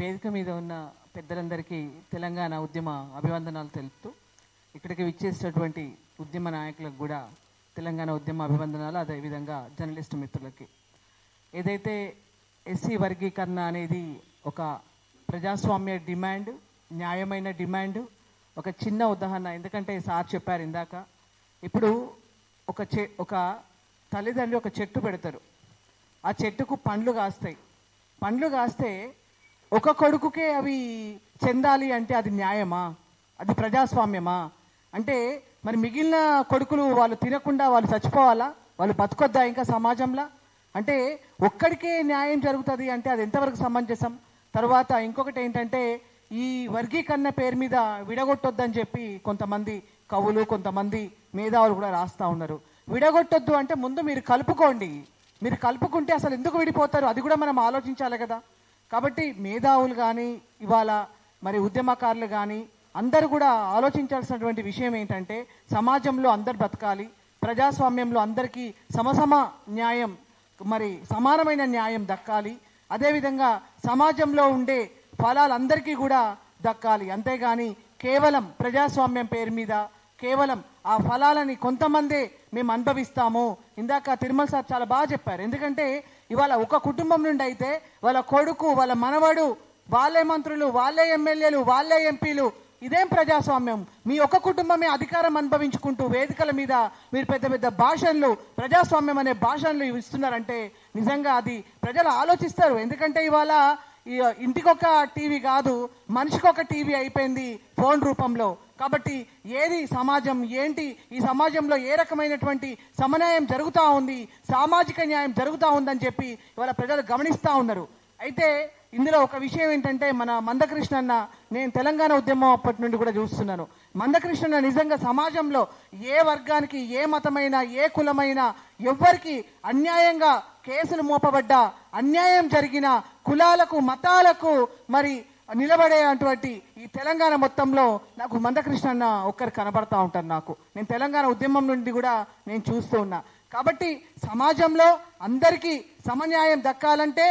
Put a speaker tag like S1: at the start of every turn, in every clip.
S1: వేదిక మీద ఉన్న పెద్దలందరికీ తెలంగాణ ఉద్యమ అభివందనాలు తెలుపుతూ ఇక్కడికి విచ్చేసినటువంటి ఉద్యమ నాయకులకు కూడా తెలంగాణ ఉద్యమ అభివందనాలు అదేవిధంగా జర్నలిస్ట్ మిత్రులకి. ఏదైతే ఎస్సీ వర్గీకరణ అనేది ఒక ప్రజాస్వామ్య డిమాండ్ న్యాయమైన డిమాండ్ ఒక చిన్న ఉదాహరణ ఎందుకంటే సార్ చెప్పారు ఇందాక ఇప్పుడు ఒక చె ఒక తల్లిదండ్రులు ఒక చెట్టు పెడతారు. ఆ చెట్టుకు పండ్లు కాస్తాయి. పండ్లు కాస్తే ఒక కొడుకుకే అవి చెందాలి అంటే అది న్యాయమా? అది ప్రజాస్వామ్యమా? అంటే మరి మిగిలిన కొడుకులు వాళ్ళు తినకుండా వాళ్ళు చచ్చిపోవాలా? వాళ్ళు బతుకొద్దా ఇంకా సమాజంలో? అంటే ఒక్కడికే న్యాయం జరుగుతుంది అంటే అది ఎంతవరకు సమంజసం? తర్వాత ఇంకొకటి ఏంటంటే ఈ వర్గీకరణ పేరు మీద విడగొట్టొద్దని చెప్పి కొంతమంది కవులు కొంతమంది మేధావులు కూడా రాస్తా ఉన్నారు. విడగొట్టొద్దు అంటే ముందు మీరు కలుపుకోండి. మీరు కలుపుకుంటే అసలు ఎందుకు విడిపోతారు? అది కూడా మనం ఆలోచించాలి కదా. కాబట్టి మేధావులు కానీ ఇవాళ మరి ఉద్యమకారులు కానీ అందరూ కూడా ఆలోచించాల్సినటువంటి విషయం ఏంటంటే సమాజంలో అందరు బ్రతకాలి ప్రజాస్వామ్యంలో అందరికీ సమసమ న్యాయం మరి సమానమైన న్యాయం దక్కాలి అదేవిధంగా సమాజంలో ఉండే ఫలాలు అందరికీ కూడా దక్కాలి. అంతేగాని కేవలం ప్రజాస్వామ్యం పేరు మీద కేవలం ఆ ఫలాలని కొంతమందే మేము అనుభవిస్తాము. ఇందాక తిరుమల సార్ చాలా బాగా చెప్పారు. ఎందుకంటే ఇవాళ ఒక కుటుంబం నుండి అయితే వాళ్ళ కొడుకు వాళ్ళ మనవడు వాళ్ళే మంత్రులు వాళ్ళే ఎమ్మెల్యేలు వాళ్ళే ఎంపీలు ఇదేం ప్రజాస్వామ్యం? మీ ఒక్క కుటుంబమే అధికారం అనుభవించుకుంటూ వేదికల మీద మీరు పెద్ద పెద్ద భాషలు ప్రజాస్వామ్యం అనే భాషలు ఇస్తున్నారంటే నిజంగా అది ప్రజలు ఆలోచిస్తారు. ఎందుకంటే ఇవాళ ఇంటికొక టీవీ కాదు మనిషికొక టీవీ అయిపోయింది ఫోన్ రూపంలో. కాబట్టి ఏది సమాజం ఏంటి ఈ సమాజంలో ఏ రకమైనటువంటి సమన్యాయం జరుగుతూ ఉంది సామాజిక న్యాయం జరుగుతూ ఉందని చెప్పి ఇవాళ ప్రజలు గమనిస్తూ ఉన్నారు. అయితే ఇందులో ఒక విషయం ఏంటంటే మన మందకృష్ణ అన్న నేను తెలంగాణ ఉద్యమం అప్పటి నుండి కూడా చూస్తున్నాను. మందకృష్ణ నిజంగా సమాజంలో ఏ వర్గానికి ఏ మతమైన ఏ కులమైన ఎవ్వరికి అన్యాయంగా కేసులు మోపబడ్డా అన్యాయం జరిగిన కులాలకు మతాలకు మరి నిలబడే అటువంటి ఈ తెలంగాణ మొత్తంలో నాకు మందకృష్ణ అన్న ఒక్కరు కనబడతా ఉంటారు నాకు. నేను తెలంగాణ ఉద్యమం నుండి కూడా నేను చూస్తూ ఉన్నా. కాబట్టి సమాజంలో అందరికీ సమన్యాయం దక్కాలంటే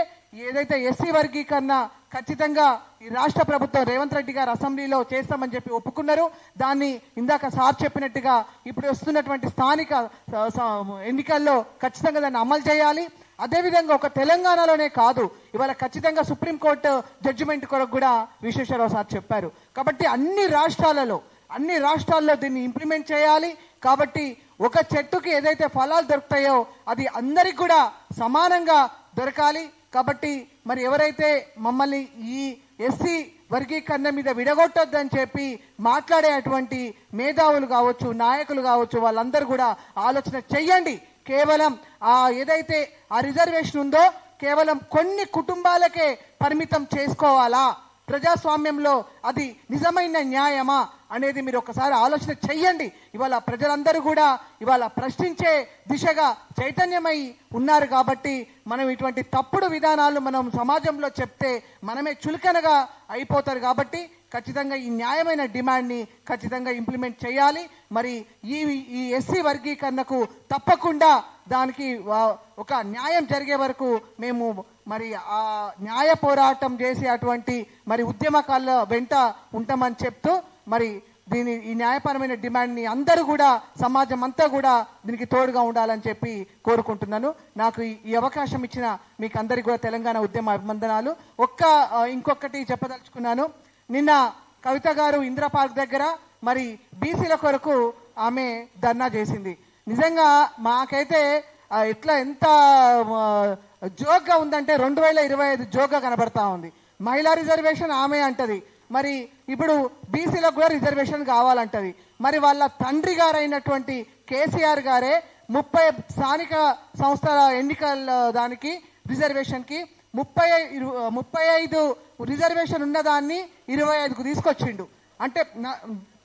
S1: ఏదైతే ఎస్సీ వర్గీకరణ ఖచ్చితంగా ఈ రాష్ట్ర ప్రభుత్వం రేవంత్ రెడ్డి గారు అసెంబ్లీలో చేస్తామని చెప్పి ఒప్పుకున్నారు. దాన్ని ఇందాక సార్ చెప్పినట్టుగా ఇప్పుడు వస్తున్నటువంటి స్థానిక ఎన్నికల్లో ఖచ్చితంగా దాన్ని అమలు చేయాలి. అదేవిధంగా ఒక తెలంగాణలోనే కాదు ఇవాళ ఖచ్చితంగా సుప్రీంకోర్టు జడ్జిమెంట్ కొరకు కూడా విశ్వేశ్వరరావు సార్ చెప్పారు. కాబట్టి అన్ని రాష్ట్రాలలో అన్ని రాష్ట్రాల్లో దీన్ని ఇంప్లిమెంట్ చేయాలి. కాబట్టి ఒక చెట్టుకి ఏదైతే ఫలాలు దొరుకుతాయో అది అందరికి కూడా సమానంగా దొరకాలి. కాబట్టి మరి ఎవరైతే మమ్మల్ని ఈ ఎస్సీ వర్గీకరణ మీద విడగొట్టొద్దని చెప్పి మాట్లాడే అటువంటి మేధావులు కావచ్చు నాయకులు కావచ్చు వాళ్ళందరూ కూడా ఆలోచన చెయ్యండి. కేవలం ఆ ఏదైతే ఆ రిజర్వేషన్ ఉందో కేవలం కొన్ని కుటుంబాలకే పరిమితం చేసుకోవాలా? ప్రజాస్వామ్యంలో అది నిజమైన న్యాయమా అనేది మీరు ఒకసారి ఆలోచన చెయ్యండి. ఇవాళ ప్రజలందరూ కూడా ఇవాళ ప్రశ్నించే దిశగా చైతన్యమై ఉన్నారు కాబట్టి మనం ఇటువంటి తప్పుడు విధానాలు మనం సమాజంలో చెప్తే మనమే చులకనగా అయిపోతారు కాబట్టి ఖచ్చితంగా ఈ న్యాయమైన డిమాండ్ని ఖచ్చితంగా ఇంప్లిమెంట్ చేయాలి మరి ఈ ఈ ఎస్సీ వర్గీకరణకు తప్పకుండా దానికి ఒక న్యాయం జరిగే వరకు మేము మరి ఆ న్యాయ పోరాటం చేసే అటువంటి మరి ఉద్యమకాల వెంట ఉంటామని చెప్తూ మరి దీని ఈ న్యాయపరమైన డిమాండ్ని అందరూ కూడా సమాజం అంతా కూడా దీనికి తోడుగా ఉండాలని చెప్పి కోరుకుంటున్నాను. నాకు ఈ- అవకాశం ఇచ్చిన మీకు అందరికీ కూడా తెలంగాణ ఉద్యమ అభివందనాలు ఒక్క ఇంకొకటి చెప్పదలుచుకున్నాను. నిన్న కవిత గారు ఇందిరా పార్క్ దగ్గర మరి బీసీల కొరకు ఆమె ధర్నా చేసింది. నిజంగా మాకైతే ఇట్లా ఎట్లా ఎంత జోగ్గా జోక్గా ఉందంటే రెండు వేల ఇరవై ఐదు జోక్గా కనబడతా ఉంది. మహిళా రిజర్వేషన్ ఆమె అంటది. మరి ఇప్పుడు బీసీలకు కూడా రిజర్వేషన్ కావాలంటది. మరి వాళ్ళ తండ్రి గారైనటువంటి కేసీఆర్ గారే ముప్పై స్థానిక సంస్థల ఎన్నికల దానికి రిజర్వేషన్కి ముప్పై ముప్పై ఐదు రిజర్వేషన్ ఉన్నదాన్ని ఇరవై ఐదుకు తీసుకొచ్చిండు. అంటే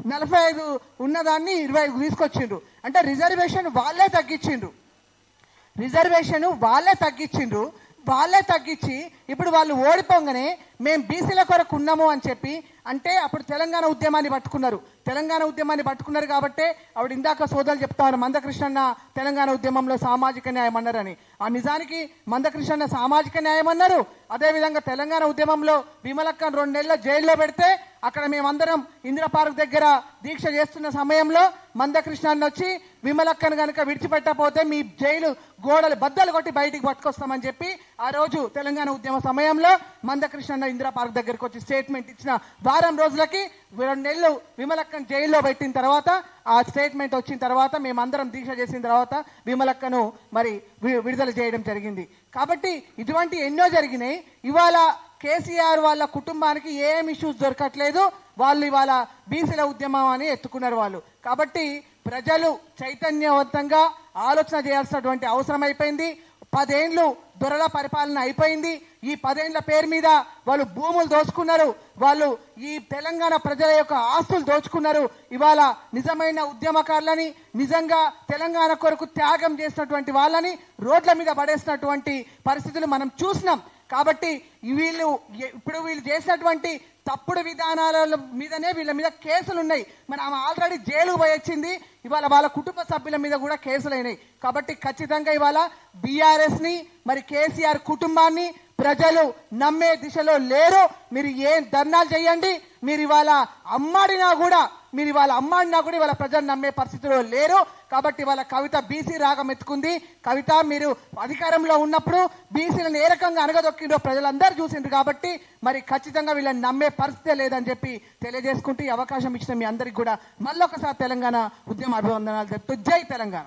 S1: నలభై ఐదు ఉన్నదాన్ని ఇరవై ఐదుకు తీసుకొచ్చిండ్రు. అంటే రిజర్వేషన్ వాళ్ళే తగ్గించిండ్రు. రిజర్వేషన్ వాళ్ళే తగ్గించిండ్రు. వాళ్ళే తగ్గించి ఇప్పుడు వాళ్ళు ఓడిపోగానే మేము బీసీల కొరకు ఉన్నాము అని చెప్పి అంటే అప్పుడు తెలంగాణ ఉద్యమాన్ని పట్టుకున్నారు. తెలంగాణ ఉద్యమాన్ని పట్టుకున్నారు కాబట్టి ఆవిడ ఇందాక సోదరులు చెప్తారు మందకృష్ణన్న తెలంగాణ ఉద్యమంలో సామాజిక న్యాయం అన్నారని. ఆ నిజానికి మందకృష్ణన్న సామాజిక న్యాయం అన్నారు. అదేవిధంగా తెలంగాణ ఉద్యమంలో విమలక్కను రెండు నెలల జైల్లో పెడితే అక్కడ మేమందరం ఇందిరా పార్క్ దగ్గర దీక్ష చేస్తున్న సమయంలో మందకృష్ణాన్ని వచ్చి విమలక్కను కనుక విడిచిపెట్టకపోతే మీ జైలు గోడలు బద్దలు కొట్టి బయటికి పట్టుకొస్తామని చెప్పి ఆ రోజు తెలంగాణ ఉద్యమ సమయంలో మందకృష్ణ ఇందిరా పార్క్ దగ్గరికి వచ్చి స్టేట్మెంట్ ఇచ్చిన వారం రోజులకి రెండు నెలలు విమలక్కను జైల్లో పెట్టిన తర్వాత ఆ స్టేట్మెంట్ వచ్చిన తర్వాత మేమందరం దీక్ష చేసిన తర్వాత విమలక్కను మరి విడుదల చేయడం జరిగింది. కాబట్టి ఇటువంటి ఎన్నో జరిగినాయి. ఇవాళ కేసీఆర్ వాళ్ళ కుటుంబానికి ఏం ఇష్యూస్ దొరకట్లేదు. వాళ్ళు ఇవాళ బీసీల ఉద్యమం అని ఎత్తుకున్నారు వాళ్ళు. కాబట్టి ప్రజలు చైతన్యవంతంగా ఆలోచన చేయాల్సినటువంటి అవసరం అయిపోయింది. పదేండ్లు దొరల పరిపాలన అయిపోయింది. ఈ పదేండ్ల పేరు మీద వాళ్ళు భూములు దోచుకున్నారు. వాళ్ళు ఈ తెలంగాణ ప్రజల యొక్క ఆస్తులు దోచుకున్నారు. ఇవాళ నిజమైన ఉద్యమకారులని నిజంగా తెలంగాణ కొరకు త్యాగం చేసినటువంటి వాళ్ళని రోడ్ల మీద పడేసినటువంటి పరిస్థితులు మనం చూసినాం. కాబట్టి వీళ్ళు ఇప్పుడు వీళ్ళు చేసినటువంటి తప్పుడు విధానాల మీదనే వీళ్ళ మీద కేసులు ఉన్నాయి మరి ఆమె ఆల్రెడీ జైలు పోయి వచ్చింది. ఇవాళ వాళ్ళ కుటుంబ సభ్యుల మీద కూడా కేసులు అయినాయి కాబట్టి ఖచ్చితంగా ఇవాళ బీఆర్ఎస్ని మరి కేసీఆర్ కుటుంబాన్ని ప్రజలు నమ్మే దిశలో లేరు. మీరు ఏం ధర్నాలు చేయండి. మీరు ఇవాళ అమ్మాడినా కూడా మీరు ఇవాళ అన్నా కూడా ఇవాళ ప్రజలు నమ్మే పరిస్థితిలో లేరు. కాబట్టి ఇవాళ కవిత బీసీ రాగం ఎత్తుకుంది. కవిత మీరు అధికారంలో ఉన్నప్పుడు బీసీలను ఏ రకంగా అనగదొక్కిండో ప్రజలందరూ చూసిండ్రు కాబట్టి మరి ఖచ్చితంగా వీళ్ళని నమ్మే పరిస్థితే లేదని చెప్పి తెలియజేసుకుంటూ ఈ అవకాశం ఇచ్చిన మీ అందరికీ కూడా మళ్ళొకసారి తెలంగాణ ఉద్యమ అభివందనాలు చెప్తూ జై తెలంగాణ.